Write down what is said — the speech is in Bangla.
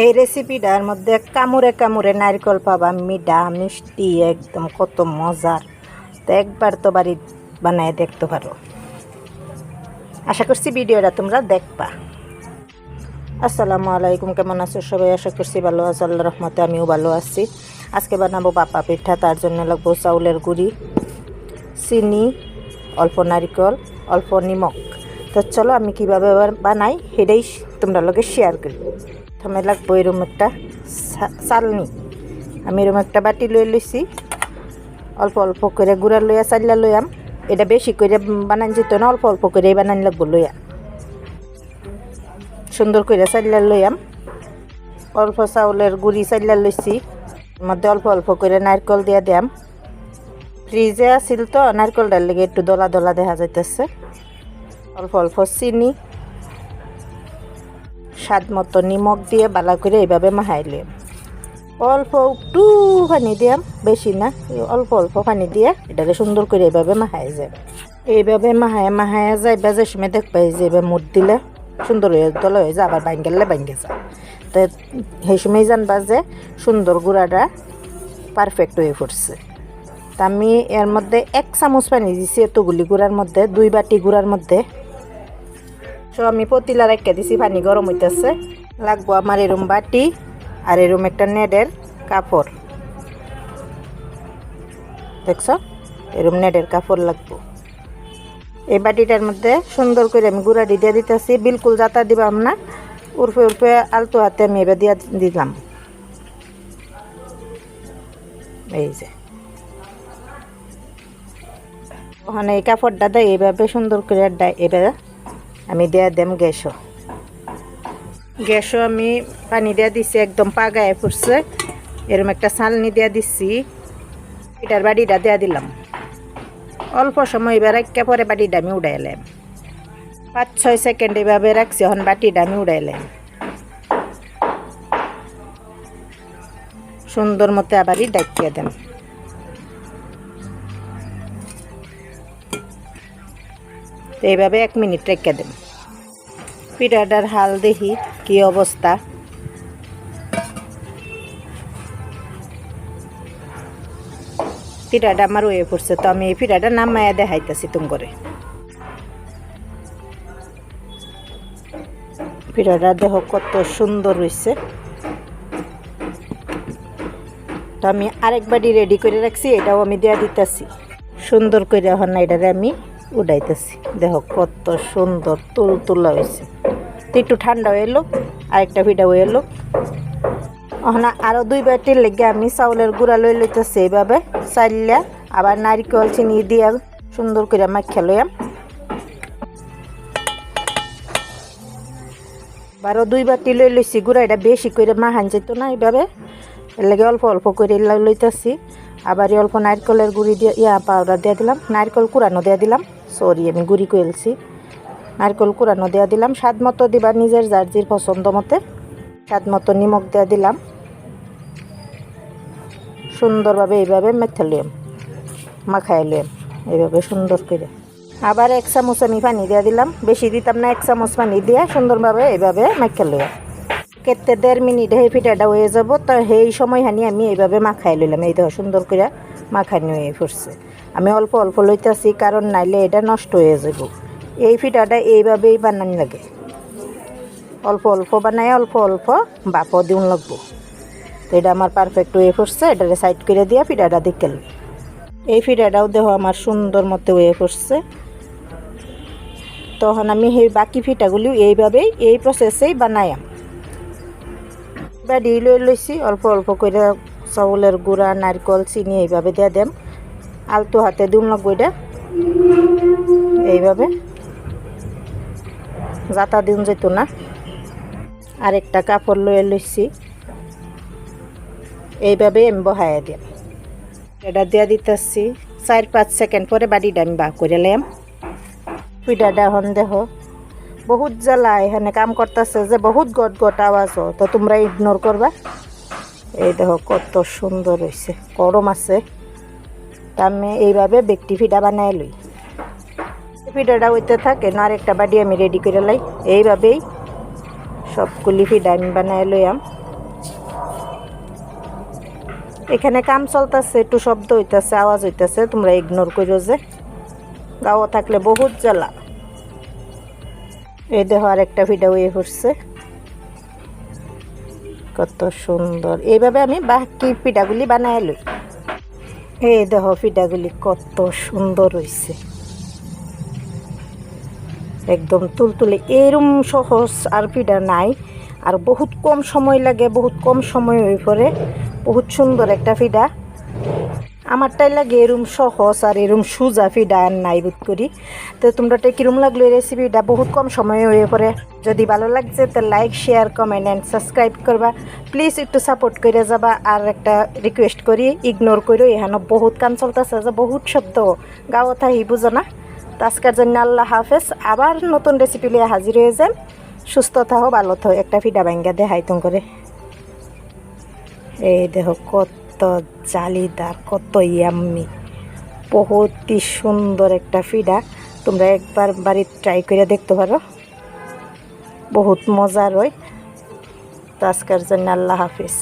এই রেসিপিটার মধ্যে কামড়ে কামড়ে নারকেল পাবা, মিঠা, মিষ্টি, একদম কত মজার। তো একবার তো বাড়ি বানায় দেখতে পারো। আশা করছি ভিডিওটা তোমরা দেখবা। আসসালামু আলাইকুম, কেমন আছো সবাই? আশা করছি ভালো আছো আল্লাহ রহমতে আমিও ভালো আছি। আজকে বানাবো বাপা পিঠা, তার জন্য লাগবো চাউলের গুঁড়ি, চিনি, অল্প নারিকল, অল্প নিমক তো চলো আমি কীভাবে বানাই সেটাই তোমরা লগে শেয়ার করি। প্রথমে লাগবো এরম একটা। চালনি। আমি এরম একটা বাটি লই লইছি। অল্প অল্প করে গুঁড়া লইয়া চাল্লা লইয়াম। এটা বেশি করে বানান যেত না, অল্প অল্প করে বানান লাগবো লইয়া। সুন্দর করে চাল্লা লইয়াম। অল্প চাউলের গুড়ি চাল্লা লইছি। মধ্যে অল্প অল্প করে নারকল দিয়া দিয়াম। ফ্রিজে আছিল তো, নারকলটার লেগে একটু দলা দলা দেখা যাইতেছে। অল্প অল্প চিনি। স্বাদ মতো নিমখ দিয়ে বালা করে এইভাবে মাহাইলে অল্প একটু পানি দিয়াম বেশি না, অল্প অল্প পানি দিয়ে এটাকে সুন্দর করে এইভাবে মাহাই যায়। এইভাবে মাহায় মাহায় যায় বা যে সময় দেখবাই যে এবার মুড দিলে সুন্দর হয়ে দল হয়ে যায়, আবার বাঙ্গেলে বাঙ্গে যায়। তো সেই সময় জানবা যে সুন্দর গুঁড়াটা পারফেক্ট হয়ে পড়ছে তা আমি এর মধ্যে এক চামচ পানি দিছি এতগুলি গুঁড়ার মধ্যে, দুই বাটি গুঁড়ার মধ্যে। সো আমি পতিলা রেখে দিছি, পানি গরম হইতেছে। লাগবো আমার এরম বাটি আর এরম একটা নেডের কাপড়। দেখছ? এরম নেডের কাপড় লাগবো। এই বাটিটার মধ্যে সুন্দর করে আমি গুঁড়াটি দিয়ে দিতেছি, বিলকুল যাতা দিবাম না। উর্ফে উর্ফে আলতো হাতে আমি এবার দিয়ে দিলাম। এই যে। ওখানে এই কাপড়টা দেয় এইভাবে সুন্দর করে এবার আমি দেয়া দেম গ্যাসও গ্যাসও আমি পানি দেয়া দিছি, একদম পাগায় পড়ছে। এরম একটা চালনি দেয়া দিছি এটার বাড়িটা দেয়া দিলাম। অল্প সময় এবার একে পরে বাটিটা আমি উড়াইলাম পাঁচ ছয় সেকেন্ড এভাবে রাখছি, এখন বাটিটা আমি উড়াইলাম সুন্দর মতো আবারই ডাকিয়ে দেন। তো এইভাবে এক মিনিট রেখে দেব। পিঠাটার হাল দেখি কি অবস্থা। পিঠাটা আমার হয়ে পড়ছে, তো আমি এই পিঠাটা নামায়া দেখাইতেছি তুম করে। পিঠাটা দেহ কত সুন্দর হয়েছে তো আমি আরেক বাড়ি রেডি করে রাখছি, এটাও আমি দেয়া দিতেছি। সুন্দর করে এখন এটারে আমি। উড়াইতেছি। দেখো কত সুন্দর তুল তুলা হয়েছে একটু ঠান্ডা হয়ে এলো, আরেকটা ভিডা হয়ে এলো। ওখানে আরও দুই বাটির লেগে আমি চাউলের গুঁড়া লই লইতেছি এইভাবে। চাইলা আবার নারিকেল চিনি দিয়া সুন্দর করে মাখিয়া লইয়াম। বারো দুই বাটি লই লইছি গুঁড়া এটা বেশি করে মাহান যেত না এইভাবে। এর লাগে অল্প অল্প করে লইতেছি। আবার অল্প নারকেলের গুঁড়ি দিয়ে, ইয়া পাউডার দিয়ে দিলাম। নারকেল কুড়ানো দিয়ে দিলাম। সরি, আমি গুঁড়ি করেছি নারকেল কুড়ানো দিয়ে দিলাম। স্বাদ মতো দিবা নিজের যার জির পছন্দ মতে। স্বাদ মতো নিমখ দিয়ে দিলাম। সুন্দরভাবে এইভাবে মেখে লিয়াম মাখাই লিয়াম এইভাবে সুন্দর করে। আবার এক চামচ আমি পানি দিয়ে দিলাম। বেশি দিতাম না, এক চামচ পানি দিয়ে সুন্দরভাবে এইভাবে মেখে লিয়াম কেটে দেড় মিনিট সেই পিঠাটা হয়ে যাব, তো সেই সময় হানি আমি এইভাবে মাখাই লইলাম। এই দেখো সুন্দর করে মাখানি হয়ে আমি অল্প অল্প লইতেছি, কারণ নাইলে এটা নষ্ট হয়ে যাব। এই পিঠাটা এইভাবেই বানানি লাগে। অল্প অল্প বানাই অল্প অল্প বাপও দিন লাগবো। তো এটা আমার পারফেক্ট হয়ে পড়ছে, এটারে সাইড করে দিয়া পিঠাটা দিকেল এই পিঠাটাও দেহ আমার সুন্দর মতো হয়ে পড়ছে। তখন আমি সেই বাকি পিঠাগুলি এইভাবেই, এই প্রসেসেই বানাইম বাড়ি লই লইছি, অল্প অল্প করে চাউলের গুঁড়া, নারকল, চিনি এইভাবে দিয়ে দেম। আলতো হাতে লাগবো এটা। এইভাবে। যাতা দিন যেত না। আরেকটা কাপড় লয়ে লইছি। এইভাবে আমি বহাই দিম এটা দিয়া দিতেছি চার পাঁচ সেকেন্ড পরে বাড়িটা আমি বা করে লাম পিঠাটা এখন দেখো, বহুত জ্বালা এখানে কাম করতেছে যে বহুত গট গট আওয়াজ তো তোমরা ইগনোর করবা। এই দেখো কত সুন্দর হয়েছে গরম আছে। আমি এইভাবে ব্যক্তি ফিডা বানাই লই। ফিডাটা হইতে থাকে না, আরেকটা বাড়ি আমি রেডি করে লাই। এইভাবেই সবগুলি ফিডা আমি বানাই লইয়াম। এখানে কাম চলতেছে, একটু শব্দ হইতাছে, আওয়াজ হইতাছে, তোমরা ইগনোর করো যে। গাওয়া থাকলে বহুত জ্বালা। এই দেখো আর একটা ভিডিও ইয়ে করছে কত সুন্দর। এইভাবে আমি বাকি পিঠাগুলি বানাই লই। এই দেখো পিঠাগুলি কত সুন্দর হয়েছে একদম তুলতুলে, এরম সহজ আর পিঠা নাই। আর বহুত কম সময় লাগে, বহুত কম সময় হয়ে পড়ে। বহুত সুন্দর একটা ফিডা। আমারটাই লাগে এরম সহজ আর এরম সুজা ফিডা নাই বোধ করি। তো তোমরা কিরম লাগল এই রেসিপিটা বহুত কম সময়ে হয়ে পড়ে। যদি ভালো লাগছে, তো like share comment and subscribe করবা। প্লিজ একটু সাপোর্ট করে যাবা। আর একটা রিকোয়েস্ট করি ইগনোর করো এখানে বহুত কান চলতেছে যে বহুত শব্দ। গাঁও থাকি বুঝো না। তো আজকের জন্য আল্লাহ হাফেজ। আবার নতুন রেসিপি নিয়ে হাজির হয়ে যান সুস্থ থাকো ভালো থাকো একটা ফিডা ব্যাঙ্গা দে হাইতং করে এই দেখো কত জালিদার, কত ইয়াম্মি। বহুতই সুন্দর একটা ফিডা। তোমরা একবার বাড়ির ট্রাই করে দেখতে পারো। বহুত মজার হয় তো আজকের জন্য আল্লাহ হাফিজ।